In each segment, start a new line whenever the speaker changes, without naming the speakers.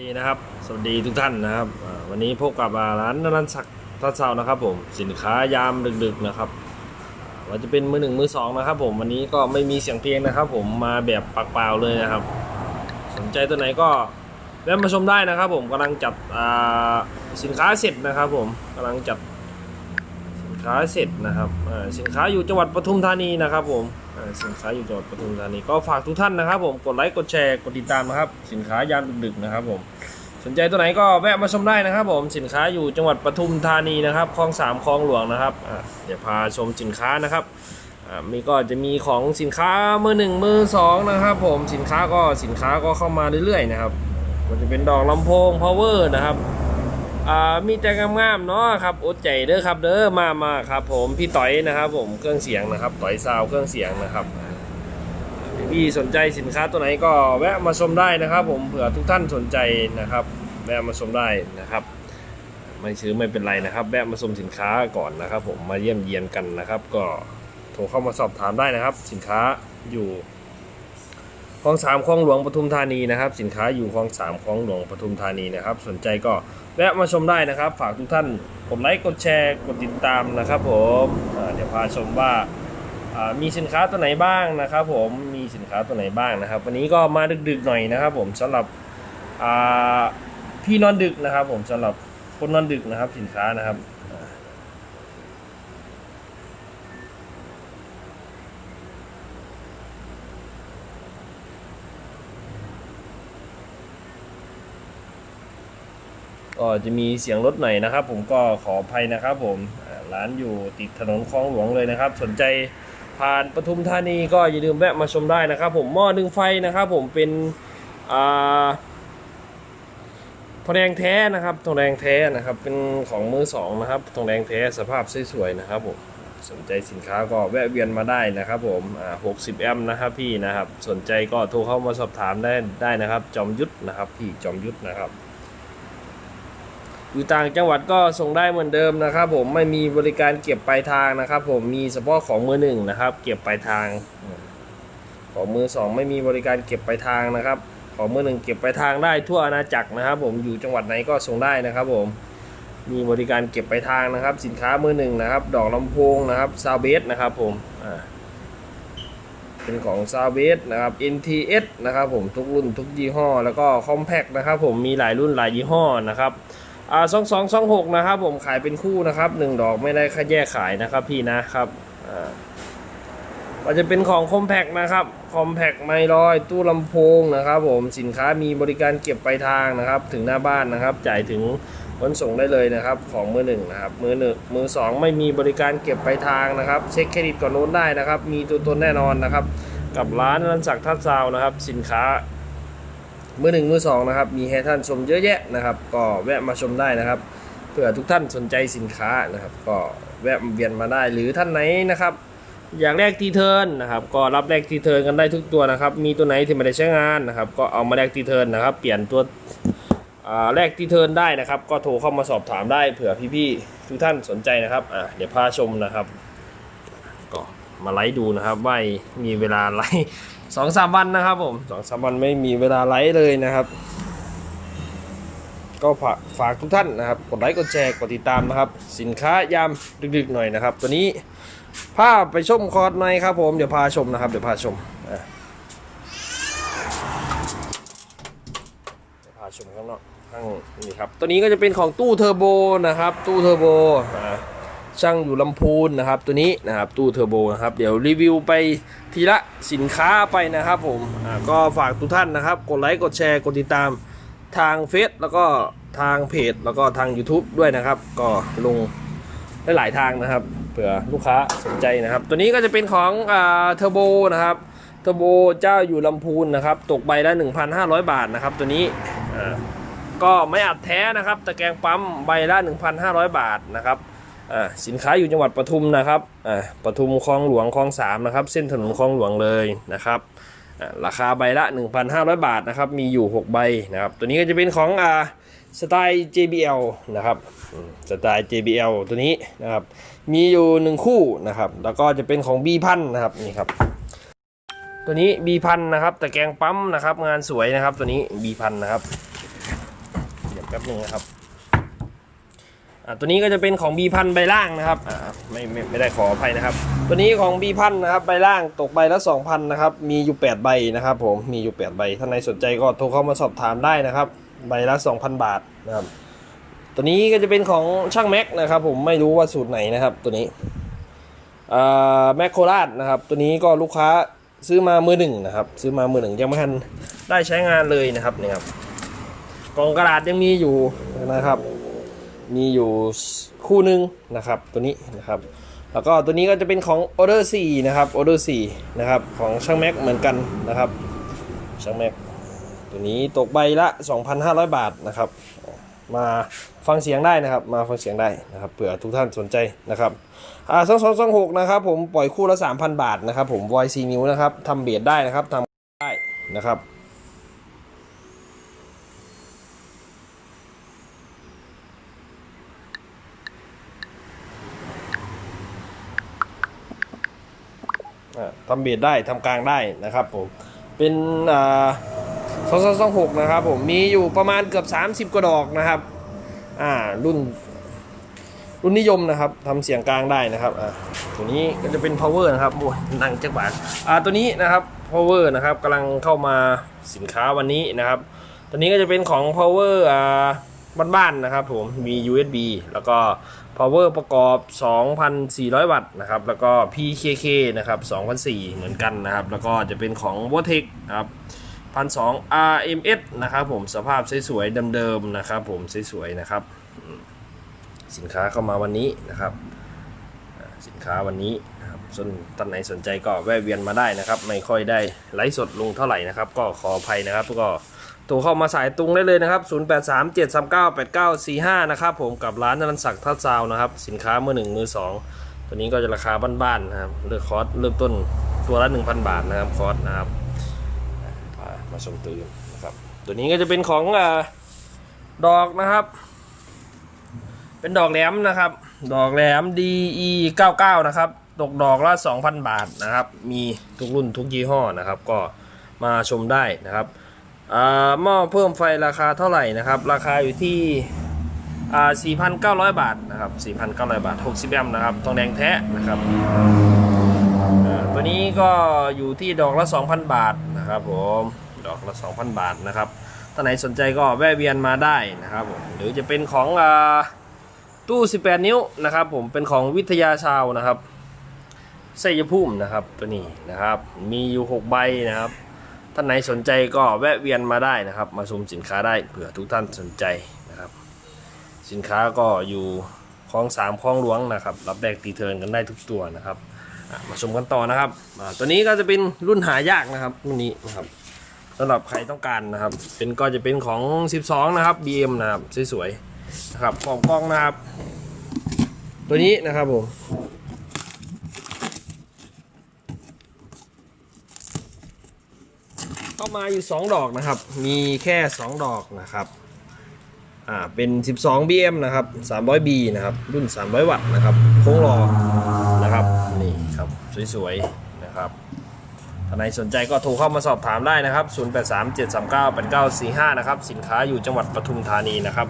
ดีนะครับ สวัสดีทุกท่านนะครับ วันนี้พบกับร้านนันศักดิ์ทัศเซานะครับผม สินค้ายามดึกๆนะครับอ่าว่าจะเป็นมือหนึ่งมือสองนะครับผม วันนี้ก็ไม่มีเสียงเพลงนะครับ ผม มาแบบปากเปล่าเลยนะครับ สนใจตัวไหนก็แวะมาชมได้นะครับ ผมกำลังจัดอ่าสินค้าเสร็จนะครับ ผมกำลังจัดสินค้าเสร็จนะครับสินค้าอยู่จังหวัดปทุมธานีนะครับ ผม สินค้าอยู่จังหวัดปทุมธานีก็ฝากทุกท่านนะครับ ผมกดไลค์กดแชร์กดติดตามนะครับ สินค้ายามดึกๆนะครับผมสนใจตัวไหนก็แวะมาชมได้นะครับ ผมสินค้าอยู่จังหวัดปทุมธานีนะครับคลองสามคลองหลวงนะครับเดี๋ยวพาชมสินค้านะครับมีก็จะมีของสินค้ามือหนึ่งมือสองนะครับ ผมสินค้าก็สินค้าก็เข้ามาเรื่อยๆนะครับก็จะเป็นดอกลำโพง power นะครับ อ่ามีแต่งามๆเนาะครับอดใจเด้อครับเด้อมามาครับ ผมพี่ต่อยนะครับ ผมเครื่องเสียงนะครับต่อยซาวเครื่องเสียงนะครับพี่สนใจสินค้าตัวไหนก็แวะมาชมได้นะครับ ผมเผื่อทุกท่านสนใจนะครับ แวะมาชมได้นะครับ ไม่ซื้อไม่เป็นไรนะครับ แวะมาชมสินค้าก่อนนะครับ ผมมาเยี่ยมเยียนกันนะครับ ก็โทรเข้ามาสอบถามได้นะครับ สินค้าอยู่ คลองสามคลองหลวงปทุมธานีนะครับ สินค้าอยู่คลองสามคลองหลวงปทุมธานีนะครับ สนใจก็แวะมาชมได้นะครับ ฝากทุกท่านกดไลค์กดแชร์กดติดตามนะครับ ผมเดี๋ยวพาชมว่ามีสินค้าตัวไหนบ้างนะครับ ผมมีสินค้าตัวไหนบ้างนะครับ วันนี้ก็มาดึกๆหน่อยนะครับ ผมสำหรับพี่นอนดึกนะครับ ผมสำหรับคนนอนดึกนะครับ สินค้านะครับ ก็จะมีเสียงรถหน่อยนะครับ ผมก็ขออภัยนะครับ ผมร้านอยู่ติดถนนคลองหลวงเลยนะครับ สนใจผ่านปทุมธานีก็อย่าลืมแวะมาชมได้นะครับ ผมหม้อนึ่งไฟนะครับ ผมเป็นอ่าทองแดงแท้นะครับทองแดงแท้นะครับ เป็นของมือสองนะครับทองแดงแท้สภาพสวยๆนะครับผมสนใจสินค้าก็แวะเวียนมาได้นะครับ ผมอ่า60แอมป์นะครับพี่นะครับ สนใจก็โทรเข้ามาสอบถามได้ได้นะครับ จอมยุทธนะครับ พี่จอมยุทธนะครับ อยู่ต่างจังหวัดก็ส่งได้เหมือนเดิมนะครับ ผมไม่มีบริการเก็บปลายทางนะครับ ผมมีเฉพาะของมือหนึ่งนะครับ เก็บปลายทาง ของมือสองไม่มีบริการเก็บปลายทางนะครับ ของมือหนึ่งเก็บปลายทางได้ทั่วอาณาจักรนะครับ ผมอยู่จังหวัดไหนก็ส่งได้นะครับ ผมมีบริการเก็บปลายทางนะครับ สินค้ามือหนึ่งนะครับ ดอกลำโพงนะครับซาวเบสนะครับผมอ่าเป็นของซาวเบสนะครับ NTS นะครับผมทุกรุ่นทุกยี่ห้อ แล้วก็คอมแพคนะครับผมมีหลายรุ่นหลายยี่ห้อนะครับ อ่าสองสองสองหกนะครับผมขายเป็นคู่นะครับหนึ่งดอกไม่ได้ค่าแยกขายนะครับพี่นะครับอ่าก็จะเป็นของคอมแพกนะครับคอมแพกไมลอยตู้ลำโพงนะครับ ผมสินค้ามีบริการเก็บไปลายทางนะครับ ถึงหน้าบ้านนะครับ จ่ายถึงขนส่งได้เลยนะครับ ของมือหนึ่งนะครับมือหนึ่งมือสองไม่มีบริการเก็บไปลายทางนะครับ เช็คเครดิตก่อนโน้นได้นะครับ มีตัวตนแน่นอนนะครับ กับร้านนันศักดิ์ทัศน์ซาวนะครับ สินค้า มือหนึ่งมือสองนะครับ มีให้ท่านชมเยอะแยะนะครับ ก็แวะมาชมได้นะครับ เผื่อทุกท่านสนใจสินค้านะครับ ก็แวะเวียนมาได้ หรือท่านไหนนะครับ อยากแลกทีเทิร์นนะครับ ก็รับแลกทีเทิร์นกันได้ทุกตัวนะครับ มีตัวไหนที่ไม่ได้ใช้งานนะครับ ก็เอามาแลกทีเทิร์นนะครับ เปลี่ยนตัวแลกทีเทิร์นได้นะครับ ก็โทรเข้ามาสอบถามได้เผื่อพี่ๆทุกท่านสนใจนะครับอะเดี๋ยวพาชมนะครับ ก็มาไลฟ์ดูนะครับว่ามีเวลาไลฟ์ สองสามวันนะครับผมสองสามวันไม่มีเวลาไลฟ์เลยนะครับ ก็ฝากฝากทุกท่านนะครับ กดไลค์กดแชร์กดติดตามนะครับ สินค้ายามดึกๆหน่อยนะครับ ตัวนี้พาไปชมคอร์สในครับผมเดี๋ยวพาชมนะครับเดี๋ยวพาชมอะเดี๋ยวพาชมข้างนอกข้างนี่ครับตัวนี้ก็จะเป็นของตู้เทอร์โบนะครับ ตู้เทอร์โบอ่ ช่างอยู่ลำพูนนะครับ ตัวนี้นะครับตู้เทอร์โบนะครับเดี๋ยวรีวิวไปทีละสินค้าไปนะครับผมก็ฝากทุกท่านนะครับ กดไลค์กดแชร์กดติดตามทางเฟซแล้วก็ทางเพจแล้วก็ทาง YouTube ด้วยนะครับ ก็ลงได้หลายทางนะครับเผื่อลูกค้าสนใจนะครับ ตัวนี้ก็จะเป็นของอ่าเทอร์โบนะครับเทอร์โบเจ้าอยู่ลำพูนนะครับ ตกใบละ 1,500 บาทนะครับ ตัวนี้ก็ไม่อัดแท้นะครับตะแกรงปั๊มใบละ 1,500 บาทนะครับ อ่าสินค้าอยู่จังหวัดปทุมนะครับอ่าปทุมคลองหลวงคลองสามนะครับเส้นถนนคลองหลวงเลยนะครับราคาใบละ 1,500 บาทนะครับมีอยู่ 6 ใบนะครับตัวนี้ก็จะเป็นของอ่าสไตล์ JBL นะครับสไตล์ JBL ตัวนี้นะครับมีอยู่ 1 คู่นะครับแล้วก็จะเป็นของ B พันนะครับนี่ครับตัวนี้ B พันนะครับตะแกงปั๊มนะครับงานสวยนะครับตัวนี้ B พันนะครับแป๊บนึงนะครับ ตัวนี้ก็จะเป็นของ B พันใบล่างนะครับอ่าไม่ไม่ไม่ได้ขออภัยนะครับ ตัวนี้ของ B พันนะครับใบล่างตกใบละ2,000นะครับมีอยู่ 8 ใบนะครับ ผมมีอยู่ 8 ใบท่านใดสนใจก็โทรเข้ามาสอบถามได้นะครับ ใบละ2,000 บาทนะครับ ตัวนี้ก็จะเป็นของช่างแม็กนะครับ ผมไม่รู้ว่าสูตรไหนนะครับตัวนี้แม็กโคราชนะครับ ตัวนี้ก็ลูกค้าซื้อมามือหนึ่งนะครับ ซื้อมามือหนึ่งยังไม่ทันได้ใช้งานเลยนะครับนี่ครับกล่องกระดาษยังมีอยู่นะครับ มีอยู่คู่หนึ่งนะครับตัวนี้นะครับ แล้วก็ตัวนี้ก็จะเป็นของ Order 4 นะครับ Order 4 นะครับ ของช่างแม็กเหมือนกันนะครับช่างแม็กตัวนี้ตกใบละ 2,500 บาทนะครับ มาฟังเสียงได้นะครับ มาฟังเสียงได้นะครับเผื่อทุกท่านสนใจนะครับอ่าสองสองสองหกนะครับผมปล่อยคู่ละ 3,000 บาทนะครับผมวอยซีนิ้วนะครับทำเบียดได้นะครับทำได้นะครับ ทำเบียดได้ทำกลางได้นะครับผม เป็นสองสองสองหกนะครับผมมีอยู่ประมาณเกือบ 30 กว่าดอกนะครับอ่ารุ่น รุ่นนิยมนะครับทำเสียงกลางได้นะครับอ่าตัวนี้ก็จะเป็น power นะครับโอ้ยนั่งจักบาทอ่าตัวนี้นะครับ power นะครับกำลังเข้ามาสินค้าวันนี้นะครับ ตัวนี้ก็จะเป็นของ power อ่าบ้านๆนะครับผมมี USB แล้วก็ power ประกอบ 2,400 วัตต์นะครับ แล้วก็ PKK นะครับ2,400เหมือนกันนะครับ แล้วก็จะเป็นของ v o t e c นะครับ1,200 RMS นะครับผม สภาพสวยๆเดิมๆนะครับผมสวยๆนะครับ สินค้าเข้ามาวันนี้นะครับ สินค้าวันนี้นะครับส่วนท่านไหนสนใจก็แวะเวียนมาได้นะครับ ไม่ค่อยได้ไลฟ์สดลงเท่าไหร่นะครับ ก็ขออภัยนะครับก็ รเข้ามาสายตรงได้เลยนะครับ 0837398945 นะครับผมกับร้านนรันศักดิ์ทัดซาวนะครับ สินค้ามือหนึ่งมือสองตัวนี้ก็จะราคาบ้านๆนะครับเลือกคอร์สเริ่มต้นตัวละ 1,000 บาทนะครับคอร์สนะครับอ่ามาชมตื่นนะครับตัวนี้ก็จะเป็นของอดอกนะครับ เป็นดอกแหลมนะครับ ดอกแหลม DE 99 นะครับตกดอกละ2,000 บาทนะครับ มีทุกรุ่นทุกยี่ห้อนะครับ ก็มาชมได้นะครับ หม้อเพิ่มไฟราคาเท่าไหร่นะครับ ราคาอยู่ที่ 4,900 บาทนะครับ 4,900 บาท 60 แอมป์นะครับ ทองแดงแท้นะครับตัวนี้ก็อยู่ที่ดอกละ 2,000 บาทนะครับผม ดอกละ 2,000 บาทนะครับท่านไหนสนใจก็แวะเวียนมาได้นะครับผม หรือจะเป็นของอตู้ 18 นิ้วนะครับผม เป็นของวิทยาชาวนะครับไสยภูมินะครับตัวนี้นะครับ มีอยู่ 6 ใบนะครับ ท่านไหนสนใจก็แวะเวียนมาได้นะครับ มาชมสินค้าได้เผื่อทุกท่านสนใจนะครับ สินค้าก็อยู่คลองสามคลองหลวงนะครับ รับแรกตีเทิร์นกันได้ทุกตัวนะครับมาชมกันต่อนะครับตัวนี้ก็จะเป็นรุ่นหายากนะครับรุ่นนี้นะครับสำหรับใครต้องการนะครับ เป็นก็จะเป็นของ 12 นะครับ BM นะครับสวยๆนะครับกล่องกล้องนะครับ ตัวนี้นะครับผม เข้ามาอยู่ 2 ดอกนะครับ มีแค่ 2 ดอกนะครับ อ่า เป็น 12 BM นะครับ 300B นะครับ รุ่น 300 วัตต์นะครับ โค้งรอนะครับ นี่ครับ สวยๆ นะครับท่านไหนสนใจก็โทรเข้ามาสอบถามได้นะครับ 0837398945 นะครับ สินค้าอยู่จังหวัดปทุมธานีนะครับ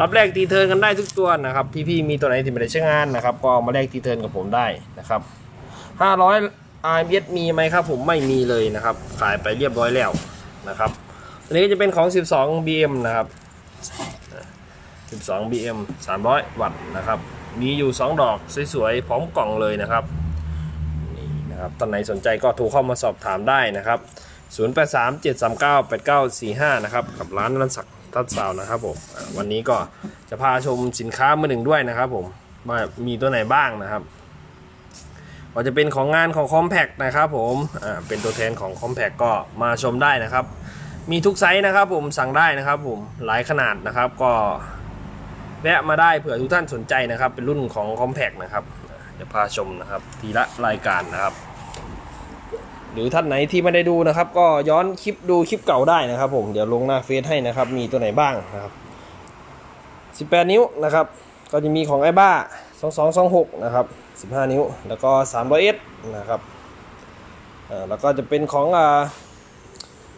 รับแลกตีเทิร์นกันได้ทุกตัวนะครับ พี่ๆ มีตัวไหนที่ไม่ได้ใช้งานนะครับ ก็มาแลกตีเทิร์นกับผมได้นะครับ 500 RMS มีไหมครับผมไม่มีเลยนะครับ ขายไปเรียบร้อยแล้วนะครับอันนี้จะเป็นของ 12 BM นะครับ 12 BM 300 วัตต์นะครับ มีอยู่ 2 ดอกสวยๆ พร้อมกล่องเลยนะครับนี่นะครับตอนไหนสนใจก็โทรเข้ามาสอบถามได้นะครับ 0837398945 นะครับ กับร้านรันศักดิ์ทัดสาวนะครับผมวันนี้ก็จะพาชมสินค้ามือหนึ่งด้วยนะครับผมว่ามีตัวไหนบ้างนะครับ ก็จะเป็นของงานของ Compact นะครับผมอ่าเป็นตัวแทนของ Compact ก็มาชมได้นะครับ มีทุกไซส์นะครับผมสั่งได้นะครับผมหลายขนาดนะครับก็แวะมาได้เผื่อทุกท่านสนใจนะครับ เป็นรุ่นของ Compact นะครับเดี๋ยวพาชมนะครับ ทีละรายการนะครับ หรือท่านไหนที่ไม่ได้ดูนะครับ ก็ย้อนคลิปดูคลิปเก่าได้นะครับ ผมเดี๋ยวลงหน้าเฟซให้นะครับ มีตัวไหนบ้างนะครับ 18 นิ้วนะครับ ก็จะมีของไอ้บ้า 2226 นะครับ 15 นิ้ว แล้วก็ 300S นะครับแล้วก็จะเป็นของ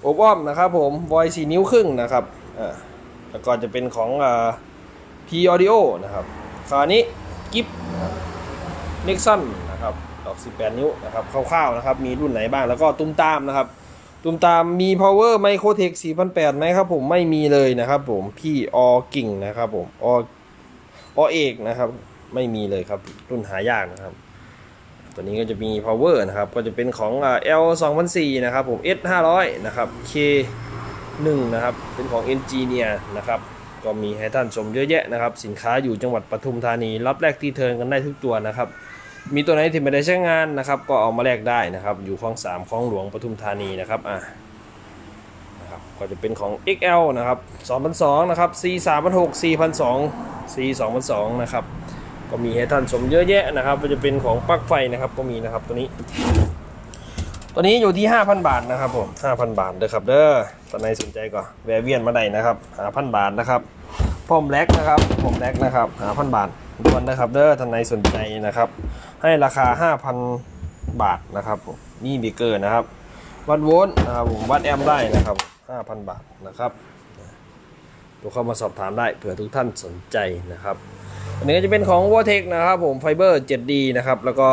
โอบอ้อมนะครับผมวอย4นิ้วครึ่งนะครับแล้วก็จะเป็นของอ่า P Audio นะครับคราวนี้กิฟเน็กซันนะครับดอก 18 นิ้วนะครับคร่าวๆนะครับมีรุ่นไหนบ้างแล้วก็ตุ้มตามนะครับตุ้มตามมี power microtech 4008ไหมครับผมไม่มีเลยนะครับผมพี่อกิ่งนะครับผมออเอกนะครับ ไม่มีเลยครับ รุ่นหายากนะครับ ตัวนี้ก็จะมี power นะครับ ก็จะเป็นของอ่า L 2004นะครับผม S 500นะครับ K 1นะครับ เป็นของ Engineer นะครับ ก็มีให้ท่านชมเยอะแยะนะครับ สินค้าอยู่จังหวัดปทุมธานี รับแลกที่เทิร์นกันได้ทุกตัวนะครับมีตัวไหนที่ไม่ได้ใช้งานนะครับ ก็เอามาแลกได้นะครับ อยู่คลองสามคลองหลวงปทุมธานีนะครับอะนะครับก็จะเป็นของ XL นะครับ2002นะครับ C 3006 C 1002 C 2002นะครับ ก็มีให้ท่านชมเยอะแยะนะครับก็จะเป็นของปลั๊กไฟนะครับก็มีนะครับตัวนี้ ตัวนี้อยู่ที่ 5,000 บาทนะครับผม5,000 บาทเด้อครับเด้อตอนไหนสนใจก็แวะเวียนมาได้นะครับ5,000บาทนะครับพร้อมแลกนะครับผมแลกนะครับ5,000บาทด่วนนะครับเด้อท่านไหนสนใจนะครับ ให้ราคา 5,000 บาทนะครับผมนี่เบเกอร์นะครับ วัดโวลต์นะครับผมวัดแอมป์ได้นะครับ 5,000 บาทนะครับตัวเข้ามาสอบถามได้เผื่อทุกท่านสนใจนะครับ อันนี้จะเป็นของ v o t e c นะครับผมไฟเบอร์ 7D นะครับ แล้วก็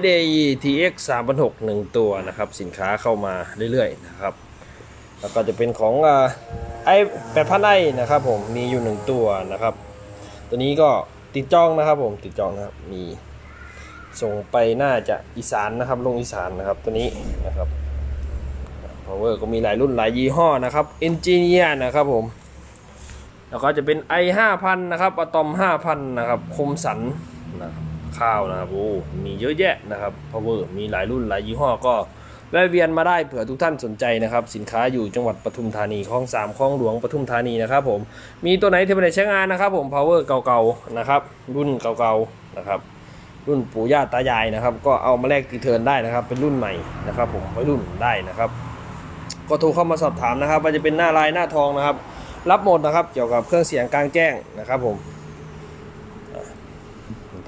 SAE TX 3 6 0 1ตัวนะครับ สินค้าเข้ามาเรื่อยๆนะครับ แล้วก็จะเป็นของไอ8,000ไอนะครับผม มีอยู่ 1 ตัวนะครับ ตัวนี้ก็ติดจองนะครับผมติดจองนะครับ มีส่งไปน่าจะอีสานนะครับ ลงอีสานนะครับตัวนี้นะครับ power ก็มีหลายรุ่นหลายยี่ห้อนะครับ Engineer นะครับผม แล้วก็จะเป็น i 5 0 0 0นะครับอะตอม5,000นะครับคมสันนะครับข้าวนะครับโอ้มีเยอะแยะนะครับ power มีหลายรุ่นหลายยี่ห้อก็แวะเวียนมาได้เผื่อทุกท่านสนใจนะครับ สินค้าอยู่จังหวัดปทุมธานีคลองสามคลองหลวงปทุมธานีนะครับผมมีตัวไหนที่ไม่ได้ใช้งานนะครับ ผม power เก่าๆนะครับ รุ่นเก่าๆนะครับรุ่นปู่ย่าตายายนะครับ ก็เอามาแลกรีเทิร์นได้นะครับ เป็นรุ่นใหม่นะครับ ผมไว้รุ่นได้นะครับ ก็โทรเข้ามาสอบถามนะครับว่าจะเป็นหน้าลายหน้าทองนะครับ รับหมดนะครับ เกี่ยวกับเครื่องเสียงกลางแจ้งนะครับผม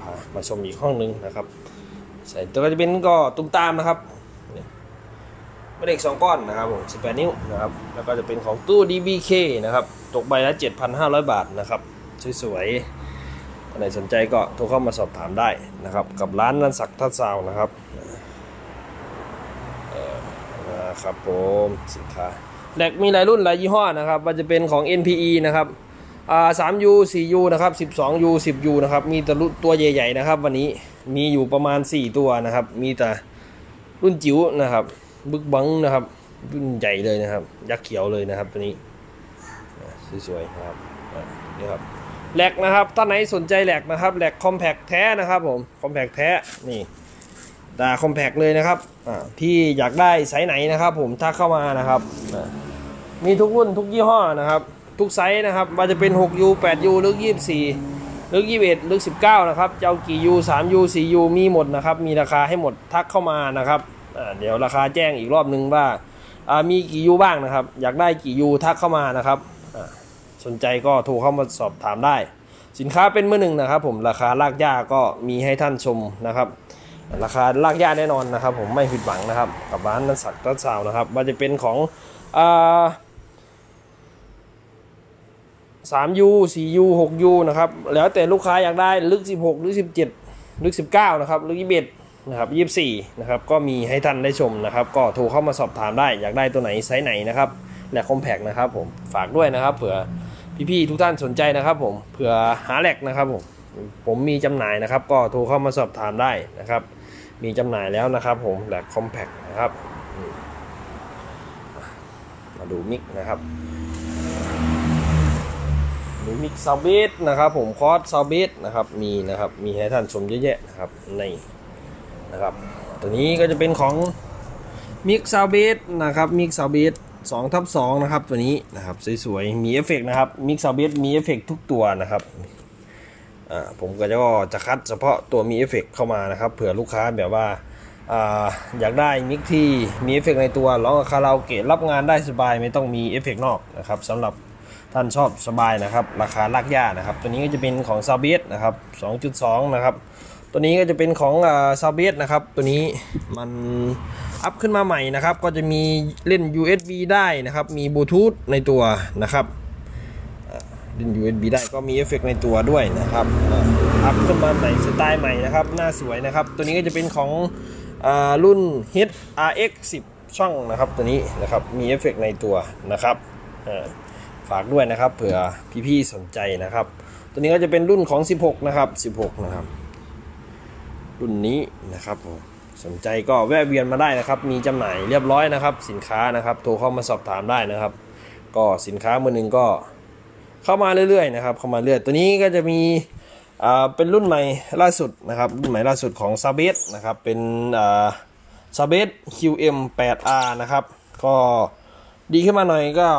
พามาชมอีกห้องหนึงนะครับ ใส่ตัวจะเป็นก็ตุ้มตามนะครับไม่เด็กสองก้อนนะครับผม18นิ้วนะครับ แล้วก็จะเป็นของตู้ DBK นะครับ ตกใบละ 7,500 บาทนะครับ สวยๆท่านไหนสนใจก็โทรเข้ามาสอบถามได้นะครับ กับร้านนันศักทัศซาวน์นะครับนะครับผมสินค้า แหลกมีหลายรุ่นหลายยี่ห้อนะครับมันจะเป็นของ NPE นะครับอ่า 3U 4U นะครับ 12U 10U นะครับมีแต่รุ่นตัวใหญ่ๆนะครับ วันนี้มีอยู่ประมาณ4ตัวนะครับ มีแต่รุ่นจิ๋วนะครับ บึกบังนะครับรุ่นใหญ่เลยนะครับ ยักษ์เขียวเลยนะครับ ตัวนี้สวยๆนะครับนี่ครับแหลกนะครับท่านไหนสนใจแหลกนะครับแหลกคอมแพคแท้นะครับผมคอมแพคแท้นี่ ดาคอมแพกเลยนะครับพี่อยากได้ไซส์ไหนนะครับผมถ้าเข้ามานะครับมีทุกรุ่นทุกยี่ห้อนะครับ ทุกไซส์นะครับว่าจะเป็น 6U 8U หรือ24หรือ21หรือ19 นะครับจะเอากี่ U 3U 4U มีหมดนะครับ มีราคาให้หมดทักเข้ามานะครับเดี๋ยวราคาแจ้งอีกรอบนึงว่ามีกี่ยูบ้างนะครับ อยากได้กี่ยูทักเข้ามานะครับสนใจก็โทรเข้ามาสอบถามได้ สินค้าเป็นมือหนึ่งนะครับ ผมราคาลากย่าก็มีให้ท่านชมนะครับ ราคาลากย่าแน่นอนนะครับผมไม่ผิดหวังนะครับ กับร้านนันสักตัดสาวนะครับว่าจะเป็นของอ่า 3U 4U 6U นะครับ แล้วแต่ลูกค้าอยากได้ลึก16หรือ17ลึก19นะครับลึก21นะครับ24นะครับก็มีให้ท่านได้ชมนะครับ ก็โทรเข้ามาสอบถามได้อยากได้ตัวไหนไซส์ไหนนะครับแหลกคอมแพกนะครับผมฝากด้วยนะครับเผื่อพี่ๆทุกท่านสนใจนะครับ ผมเผื่อหาแหลกนะครับผมผมมีจำหน่ายนะครับ ก็โทรเข้ามาสอบถามได้นะครับ มีจำหน่ายแล้วนะครับผมแหลกคอมแพกนะครับมาดูมิกนะครับมีมิกซาวเบสนะครับผมคอร์สซาวเบสนะครับมีนะครับมีให้ท่านชมเยอะแยะนะครับในนะครับตัวนี้ก็จะเป็นของมิกซาวเบสนะครับมิกซาวเบสสองทับสองนะครับตัวนี้นะครับสวยๆมีเอฟเฟกต์นะครับมิกซาวเบสมีเอฟเฟกต์ทุกตัวนะครับ ผมก็จะก็จะคัดเฉพาะตัวมีเอฟเฟกต์เข้ามานะครับเผื่อลูกค้าแบบว่าออยากได้มิกที่มีเอฟเฟกต์ในตัวร้องคาราโอเกะรับงานได้สบายไม่ต้องมีเอฟเฟกต์นอกนะครับสำหรับท่านชอบสบายนะครับ ราคาลากย่านะครับ ตัวนี้ก็จะเป็นของซาเบสนะครับ 2.2 นะครับ ตัวนี้ก็จะเป็นของซาเบสนะครับ ตัวนี้มันอัพขึ้นมาใหม่นะครับ ก็จะมีเล่น USB ได้นะครับ มีบลูทูธในตัวนะครับ อ่าดึง USB ได้ก็มีเอฟเฟกต์ในตัวด้วยนะครับอัพขึ้นมาใหม่สไตล์ใหม่นะครับหน้าสวยนะครับ ตัวนี้ก็จะเป็นของอารุ่น HRX 10 ช่องนะครับ ตัวนี้นะครับมีเอฟเฟกต์ในตัวนะครับฝากด้วยนะครับ เผื่อพี่ๆสนใจนะครับ ตัวนี้ก็จะเป็นรุ่นของ 16 นะครับ 16 นะครับ รุ่นนี้นะครับผมสนใจก็แวะเวียนมาได้นะครับ มีจำหน่ายเรียบร้อยนะครับ สินค้านะครับ โทรเข้ามาสอบถามได้นะครับ ก็สินค้ามือหนึ่งก็ เข้ามาเรื่อยๆนะครับเข้ามาเรื่อยตัวนี้ก็จะมีอ่าเป็นรุ่นใหม่ล่าสุดนะครับรุ่นใหม่ล่าสุดของซาเบสนะครับเป็นอ่าซาเบส QM 8R นะครับก็ดีขึ้นมาหน่อยก็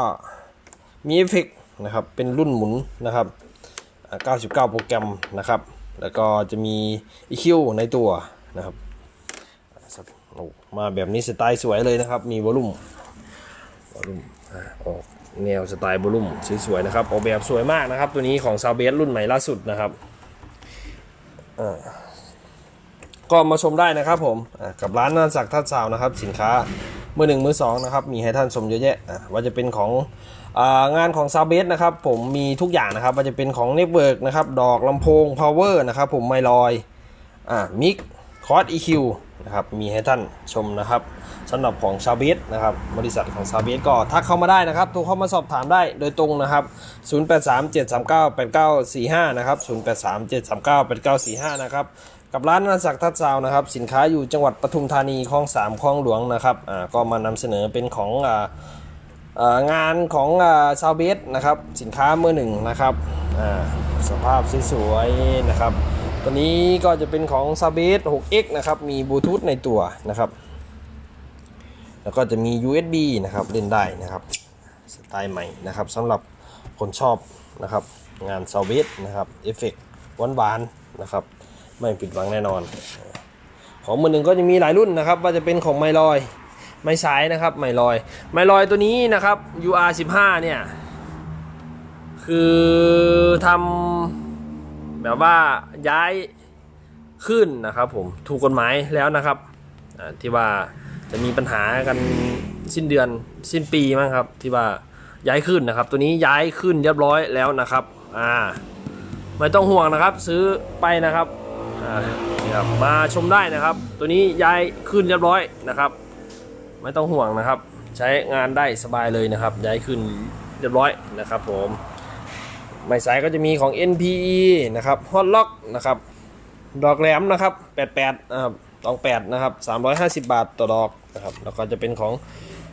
มีเอฟเฟกต์นะครับเป็นรุ่นหมุนนะครับ 99 โปรแกรมนะครับ แล้วก็จะมี EQ ในตัวนะครับมาแบบนี้สไตล์สวยเลยนะครับ มีวอลลุ่มวอลลุ่ม ออกแนวสไตล์บลุ่มสวยๆนะครับ ออกแบบสวยมากนะครับ ตัวนี้ของซาเบสรุ่นใหม่ล่าสุดนะครับก็มาชมได้นะครับผมกับร้านนันสักทัดซาวนะครับ สินค้ามือหนึ่งมือสองนะครับ มีให้ท่านชมเยอะแยะว่าจะเป็นขององานของซาเบสนะครับ ผมมีทุกอย่างนะครับว่าจะเป็นของเน็ตเวิร์กนะครับ ดอกลำโพงพาวเวอร์นะครับ ผมไมลอยอ่ามิกคอร์ด EQ นะครับมีให้ท่านชมนะครับสำหรับของชาวเบสนะครับบริษัทของชาวเบสก็ทักเข้ามาได้นะครับโทรเข้ามาสอบถามได้โดยตรงนะครับ 0837398945 นะครับ 0837398945 นะครับกับร้านนันสักทัดซาวนะครับสินค้าอยู่จังหวัดปทุมธานีคลองสามคลองหลวงนะครับอ่าก็มานำเสนอเป็นของอ่างานของชาวเบสนะครับสินค้ามือหนึ่งนะครับสภาพสวยๆนะครับ ตัวนี้ก็จะเป็นของ s a b e s 6X นะครับ มีบลูทูธในตัวนะครับ แล้วก็จะมี USB นะครับ เล่นได้นะครับ สไตล์ใหม่นะครับสำหรับคนชอบนะครับ งาน s a b e s นะครับเอฟเฟกต์หวานๆนะครับ ไม่ผิดหวังแน่นอน ของมือหนึ่งก็จะมีหลายรุ่นนะครับ ว่าจะเป็นของไมลอย ไม้สายนะครับไมลอย ไมลอยตัวนี้นะครับ UR 15 เนี่ย คือทำ แบบว่าย้ายขึ้นนะครับ ผมถูกกฎหมายแล้วนะครับที่ว่าจะมีปัญหากันสิ้นเดือนสิ้นปีมั้งครับ ที่ว่าย้ายขึ้นนะครับ ตัวนี้ย้ายขึ้นเรียบร้อยแล้วนะครับอ่าไม่ต้องห่วงนะครับ ซื้อไปนะครับอ่านี่ครับมาชมได้นะครับ ตัวนี้ย้ายขึ้นเรียบร้อยนะครับ ไม่ต้องห่วงนะครับ ใช้งานได้สบายเลยนะครับ ย้ายขึ้นเรียบร้อยนะครับ ผม ไม้สายก็จะมีของ NPE นะครับ Hot Lock นะครับดอกแหลมนะครับ88นะครับตอง8นะครับ350 บาทต่อดอกนะครับแล้วก็จะเป็นของ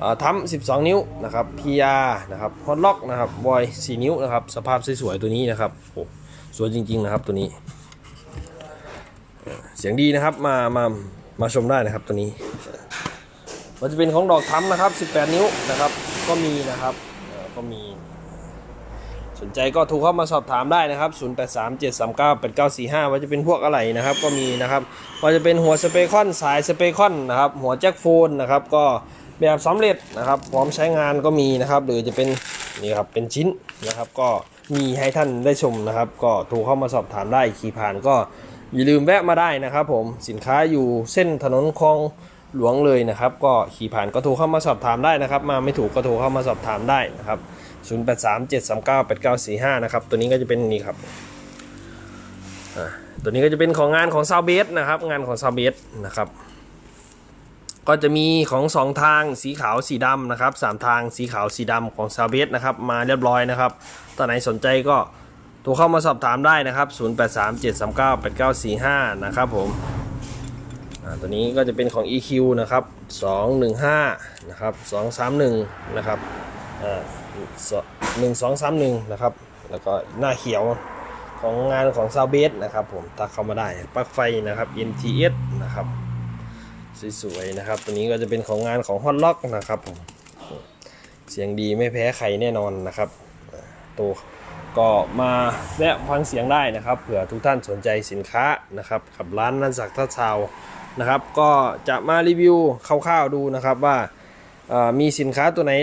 อทั้ม12 นิ้วนะครับ PR นะครับ Hot Lock นะครับบอย4นิ้วนะครับสภาพสวยๆตัวนี้นะครับโอ้สวยจริงๆนะครับตัวนี้ เสียงดีนะครับมามามาชมได้นะครับตัวนี้มันจะเป็นของดอกทั้มนะครับ 18 นิ้วนะครับก็มีนะครับก็มี สนใจก็โทรเข้ามาสอบถามได้นะครับ 0837398945 ว่าจะเป็นพวกอะไรนะครับ ก็มีนะครับ ว่าจะเป็นหัวสเปคอนสายสเปคอนนะครับ หัวแจ็คโฟนนะครับ ก็แบบสำเร็จนะครับ พร้อมใช้งานก็มีนะครับ หรือจะเป็นนี่ครับเป็นชิ้นนะครับ ก็มีให้ท่านได้ชมนะครับ ก็โทรเข้ามาสอบถามได้ขี่ผ่านก็อย่าลืมแวะมาได้นะครับ ผมสินค้าอยู่เส้นถนนคลองหลวงเลยนะครับ ก็ขี่ผ่านก็โทรเข้ามาสอบถามได้นะครับ มาไม่ถูกก็โทรเข้ามาสอบถามได้นะครับ 0837398945 นะครับ ตัวนี้ก็จะเป็นนี่ครับตัวนี้ก็จะเป็นของงานของซาวเบสนะครับ งานของซาวเบสนะครับ ก็จะมีของสองทางสีขาวสีดำนะครับสามทางสีขาวสีดำของซาวเบสนะครับ มาเรียบร้อยนะครับตอนไหนสนใจก็โทรเข้ามาสอบถามได้นะครับ 0837398945 นะครับผมตัวนี้ก็จะเป็นของ EQ นะครับ 215 นะครับ 231 นะครับอ่า หนึ่งสองสามหนึ่งนะครับ แล้วก็หน้าเขียวของงานของซาวเบสนะครับผมตักเข้ามาได้ปลั๊กไฟนะครับ NTS นะครับสวยๆนะครับ ตัวนี้ก็จะเป็นของงานของ Hot Lock นะครับผมเสียงดีไม่แพ้ใครแน่นอนนะครับตัวก็มาแวะฟังเสียงได้นะครับเผื่อทุกท่านสนใจสินค้านะครับกับร้านนันสักทัศาวนะครับ ก็จะมารีวิวคร่าวๆดูนะครับว่ามีสินค้าตัวไหน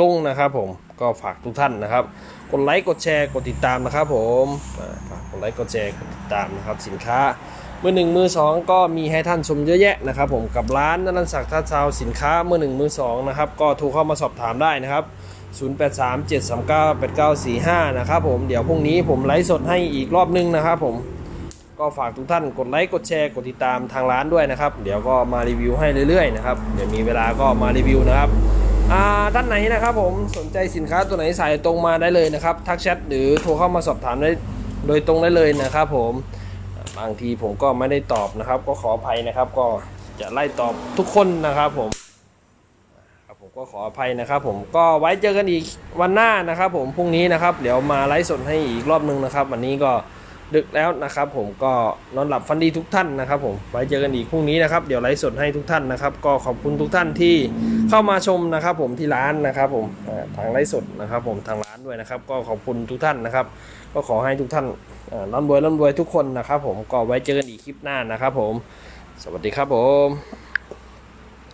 ลงนะครับผมก็ฝากทุกท่านนะครับ กดไลค์กดแชร์กดติดตามนะครับผมฝากกดไลค์กดแชร์กดติดตามนะครับสินค้ามือหนึ่งมือสองก็มีให้ท่านชมเยอะแยะนะครับผมกับร้านนันสักทัศาวสินค้ามือหนึ่งมือสองนะครับก็โทรเข้ามาสอบถามได้นะครับ 0837398945 นะครับผมเดี๋ยวพรุ่งนี้ผมไลฟ์สดให้อีกรอบนึงนะครับผมก็ฝากทุกท่านกดไลค์กดแชร์กดติดตามทางร้านด้วยนะครับ เดี๋ยวก็มารีวิวให้เรื่อยๆนะครับเดี๋ยวมีเวลาก็มารีวิวนะครับ อ่าท่านไหนนะครับผมสนใจสินค้าตัวไหนสายตรงมาได้เลยนะครับ ทักแชทหรือโทรเข้ามาสอบถามได้โดยตรงได้เลยนะครับผมบางทีผมก็ไม่ได้ตอบนะครับ ก็ขออภัยนะครับ ก็จะไล่ตอบทุกคนนะครับผมผมก็ขออภัยนะครับ ผมก็ไว้เจอกันอีกวันหน้านะครับ ผมพรุ่งนี้นะครับ เดี๋ยวมาไลฟ์สดให้อีกรอบนึงนะครับ วันนี้ก็ ดึกแล้วนะครับ ผมก็นอนหลับฝันดีทุกท่านนะครับ ผมไว้เจอกันอีกพรุ่งนี้นะครับเดี๋ยวไลฟ์สดให้ทุกท่านนะครับ ก็ขอบคุณทุกท่านที่เข้ามาชมนะครับ ผมที่ร้านนะครับ ผมทางไลฟ์สดนะครับ ผมทางร้านด้วยนะครับ ก็ขอบคุณทุกท่านนะครับ ก็ขอให้ทุกท่านร่ำรวยร่ำรวยทุกคนนะครับ ผมก็ไว้เจอกันอีกคลิปหน้านะครับ ผม สวัสดีครับผม